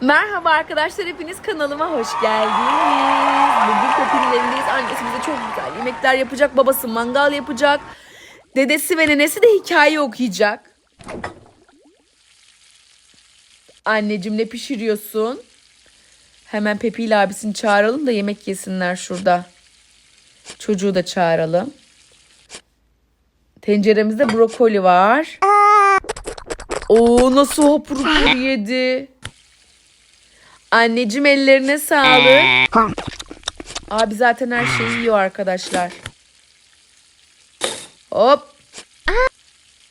Merhaba arkadaşlar hepiniz kanalıma hoş geldiniz. Bugün Pepi'nin evindeyiz. Annesi bize çok güzel yemekler yapacak. Babası mangal yapacak. Dedesi ve nenesi de hikaye okuyacak. Anneciğim ne pişiriyorsun? Hemen Pepi ile abisini çağıralım da yemek yesinler şurada. Çocuğu da çağıralım. Tenceremizde brokoli var. Oo nasıl hapur hapur yedi. Anneciğim ellerine sağlık. Abi zaten her şeyi yiyor arkadaşlar. Hop.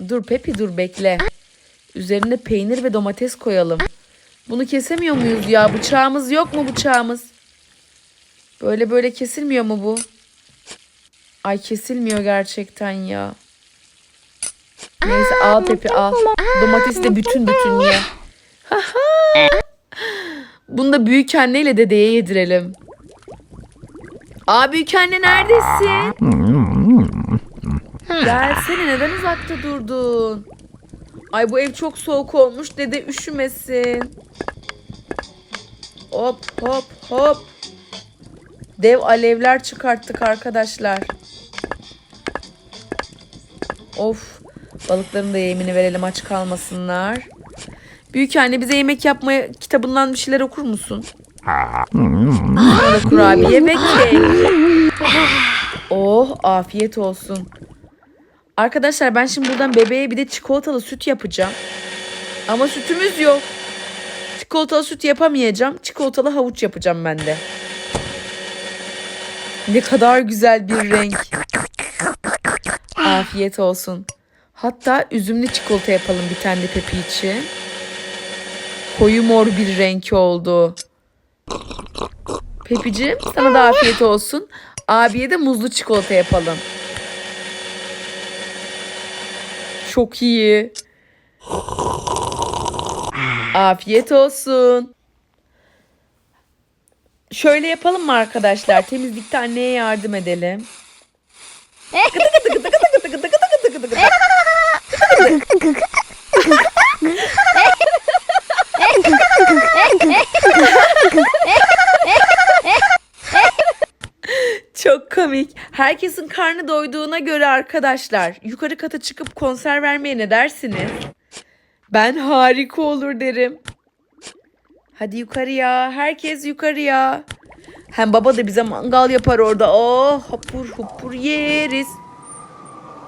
Dur Pepi dur bekle. Üzerine peynir ve domates koyalım. Bunu kesemiyor muyuz ya? Bıçağımız yok mu bıçağımız? Böyle böyle kesilmiyor mu bu? Ay kesilmiyor gerçekten ya. Neyse al Pepi al. Domatesi de bütün bütün ye. Bunu da büyük anneyle dedeye yedirelim. Aa büyük anne neredesin? Gelsene neden uzakta durdun? Ay bu ev çok soğuk olmuş dede üşümesin. Hop hop hop. Dev alevler çıkarttık arkadaşlar. Of. Balıkların da yemini verelim aç kalmasınlar. Büyük anne bize yemek yapmaya kitabından bir şeyler okur musun? Kurabiye ve kek. Oh afiyet olsun. Arkadaşlar ben şimdi buradan bebeğe bir de çikolatalı süt yapacağım. Ama sütümüz yok. Çikolatalı süt yapamayacağım. Çikolatalı havuç yapacağım ben de. Ne kadar güzel bir renk. Afiyet olsun. Hatta üzümlü çikolata yapalım bir tane de Pepi için. Koyu mor bir renk oldu. Pepicim sana da afiyet olsun. Abiye de muzlu çikolata yapalım. Çok iyi. Afiyet olsun. Şöyle yapalım mı arkadaşlar? Temizlikte anneye yardım edelim. Çok komik. Herkesin karnı doyduğuna göre arkadaşlar yukarı kata çıkıp konser vermeye ne dersiniz? Ben harika olur derim. Hadi yukarıya. Herkes yukarıya. Hem baba da bize mangal yapar orada. Oh hapur hupur yeriz.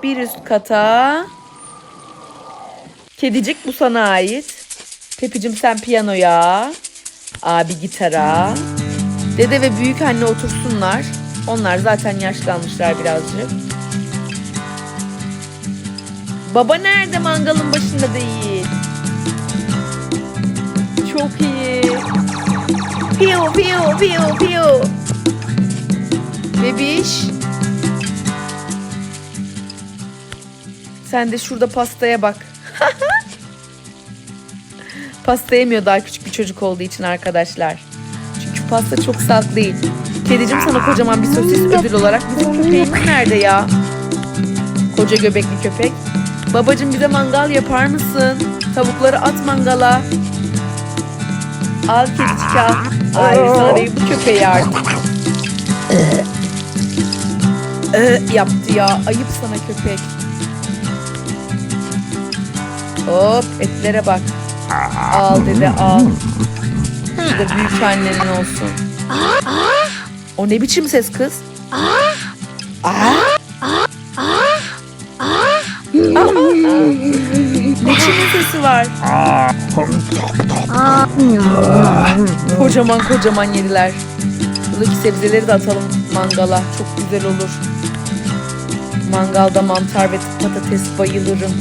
Bir üst kata. Kedicik bu sana ait. Pepicim sen piyanoya. Abi gitara. Dede ve büyük anne otursunlar. Onlar zaten yaşlanmışlar birazcık. Baba nerede mangalın başında değil? Çok iyi. Piyo piyo piyo piyo. Bebiş. Sen de şurada pastaya bak. Pasta yemiyor daha küçük bir çocuk olduğu için arkadaşlar. Çünkü pasta çok salt değil. Kedicim sana kocaman bir sosis ödül olarak bizim köpeğimiz nerede ya? Koca göbekli köpek. Babacım bize mangal yapar mısın? Tavukları at mangala. Al kedicik al. Hayır sana değil bu köpeği artık. Ee, yaptı ya. Ayıp sana köpek. Hop etlere bak. Al dede al. Bu da büyük annenin olsun. O ne biçim ses kız? Aa. Aa. Ne çimin sesi var? Kocaman kocaman yediler. Buradaki sebzeleri de atalım mangala. Çok güzel olur. Mangalda mantar ve patates bayılırım.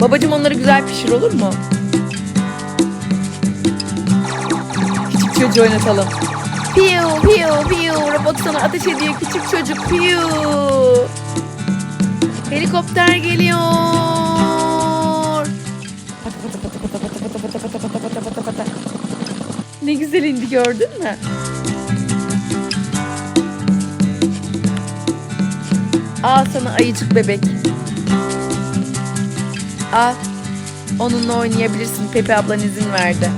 Babacım onları güzel pişir olur mu? çocuğu oynatalım. Piu piu piu robot sana ateş ediyor küçük çocuk piu. Helikopter geliyor. Ne güzel indi gördün mü? Al sana ayıcık bebek. Al. Onunla oynayabilirsin. Pepe ablan izin verdi.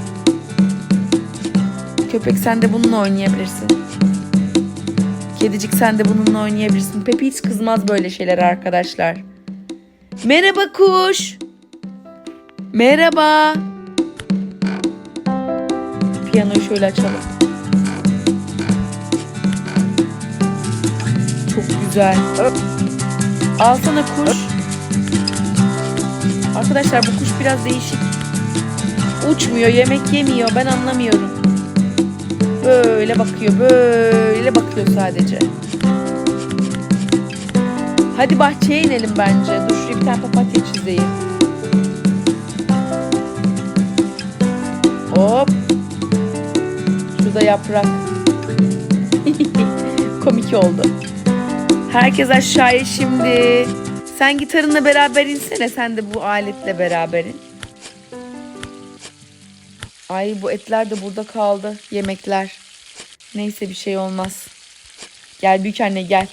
Köpek sen de bununla oynayabilirsin. Kedicik sen de bununla oynayabilirsin. Pepe hiç kızmaz böyle şeyler arkadaşlar. Merhaba kuş. Merhaba. Piyanoyu şöyle açalım. Çok güzel. Alsana kuş. Arkadaşlar bu kuş biraz değişik. Uçmuyor, yemek yemiyor. Ben anlamıyorum. Böyle bakıyor, böyle bakıyor sadece. Hadi bahçeye inelim bence. Dur şuraya bir tane papatya çizeyim. Hop. Şurada yaprak. Komik oldu. Herkes aşağıya şimdi. Sen gitarınla beraber insene. Sen de bu aletle beraber in. Ay bu etler de burada kaldı. Yemekler. Neyse bir şey olmaz. Gel büyük anne gel.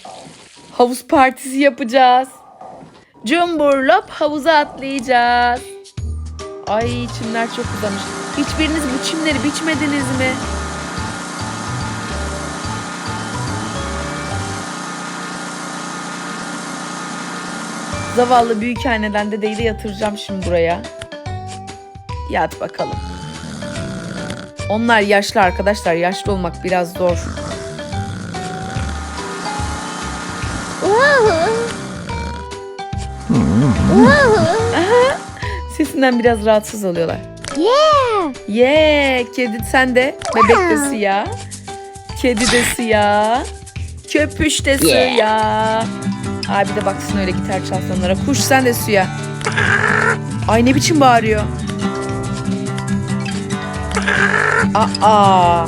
Havuz partisi yapacağız. Cumburlop havuza atlayacağız. Ay çimler çok uzamış. Hiçbiriniz bu çimleri biçmediniz mi? Zavallı büyük anneden dedeyi de yatıracağım şimdi buraya. Yat bakalım. Onlar yaşlı arkadaşlar. Yaşlı olmak biraz zor. Sesinden biraz rahatsız oluyorlar. Yeah. Yeah, kedi sen de. Bebek de siyah. Kedi de siyah. Köpüş de siyah. Abi de baksın öyle gitar çalsın onlara. Kuş sen de suya. Ay ne biçim bağırıyor. Aa.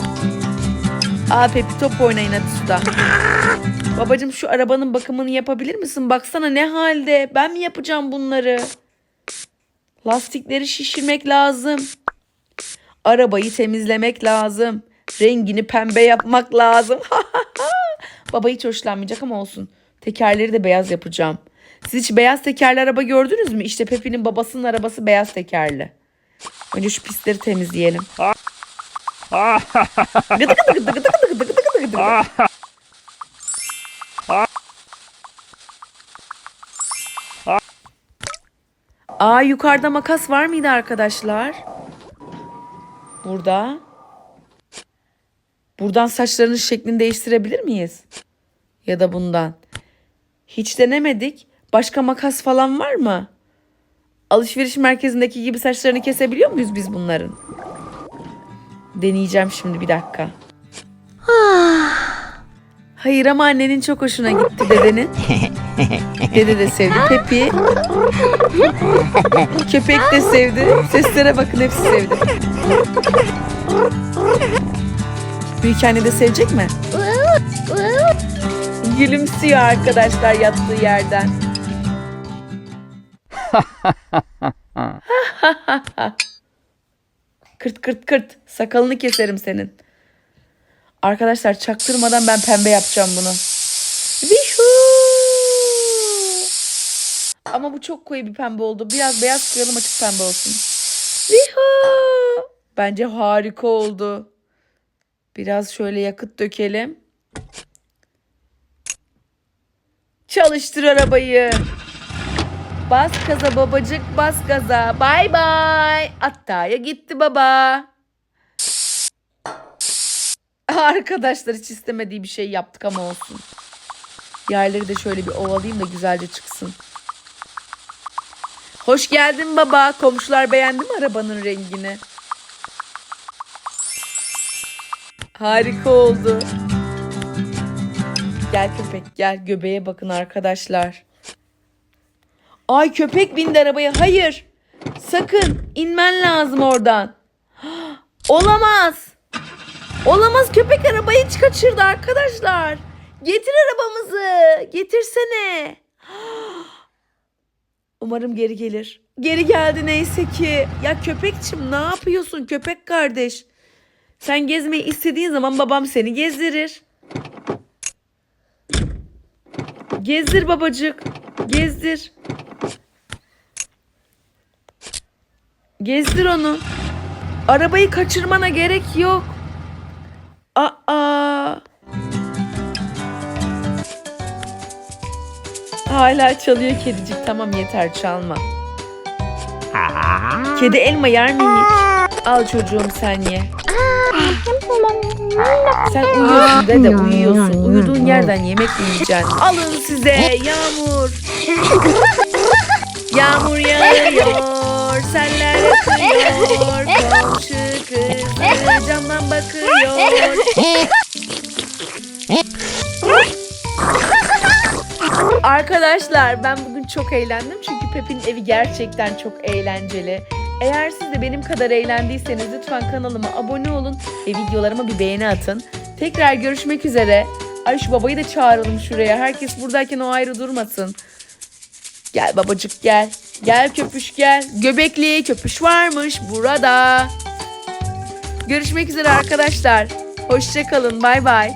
Aa Pepi top oynayın hadi suda. Babacım şu arabanın bakımını yapabilir misin? Baksana ne halde. Ben mi yapacağım bunları? Lastikleri şişirmek lazım. Arabayı temizlemek lazım. Rengini pembe yapmak lazım. Baba hiç hoşlanmayacak ama olsun. Tekerleri de beyaz yapacağım. Siz hiç beyaz tekerli araba gördünüz mü? İşte Pepi'nin babasının arabası beyaz tekerli. Önce şu pisleri temizleyelim. Gıdı gıdı gıdı gıdı. Aa yukarıda makas var mıydı arkadaşlar? Burada. Buradan saçlarının şeklini değiştirebilir miyiz? Ya da bundan. Hiç denemedik. Başka makas falan var mı? Alışveriş merkezindeki gibi saçlarını kesebiliyor muyuz biz bunların? Deneyeceğim şimdi bir dakika. Hayır ama annenin çok hoşuna gitti dedenin. Dede de sevdi. Pepi. Köpek de sevdi. Seslere bakın hepsi sevdi. Büyük anne de sevecek mi? Gülümsüyor arkadaşlar yattığı yerden. kırt kırt kırt. Sakalını keserim senin. Arkadaşlar çaktırmadan ben pembe yapacağım bunu. Vihu! Ama bu çok koyu bir pembe oldu. Biraz beyaz koyalım açık pembe olsun. Vihu! Bence harika oldu. Biraz şöyle yakıt dökelim. Çalıştır arabayı. Bas gaza babacık bas gaza. Bay bay. Atta'ya gitti baba. Arkadaşlar hiç istemediği bir şey yaptık ama olsun. Yerleri de şöyle bir ovalayayım da güzelce çıksın. Hoş geldin baba. Komşular beğendi mi arabanın rengini? Harika oldu. Gel köpek gel göbeğe bakın arkadaşlar. Ay köpek bindi arabaya. Hayır. Sakın inmen lazım oradan. Olamaz. Olamaz köpek arabayı kaçırdı arkadaşlar. Getir arabamızı. Getirsene. Umarım geri gelir. Geri geldi neyse ki. Ya köpekçim ne yapıyorsun köpek kardeş? Sen gezmeyi istediğin zaman babam seni gezdirir. Gezdir babacık. Gezdir. Gezdir onu. Arabayı kaçırmana gerek yok. Aa. Hala çalıyor kedicik. Tamam yeter çalma. Kedi elma yer mi? Al çocuğum sen ye. Sen uyuyorsun dede uyuyorsun. Uyuduğun yerden yemek yiyeceksin? Alın size yağmur. Yağmur yağıyor, seller akıyor, komşu kızı camdan bakıyor. Arkadaşlar ben bugün çok eğlendim çünkü Pep'in evi gerçekten çok eğlenceli. Eğer siz de benim kadar eğlendiyseniz lütfen kanalıma abone olun ve videolarıma bir beğeni atın. Tekrar görüşmek üzere. Ay şu babayı da çağıralım şuraya. Herkes buradayken o ayrı durmasın. Gel babacık gel. Gel köpüş gel. Göbekli köpüş varmış burada. Görüşmek üzere arkadaşlar. Hoşçakalın. Bay bay.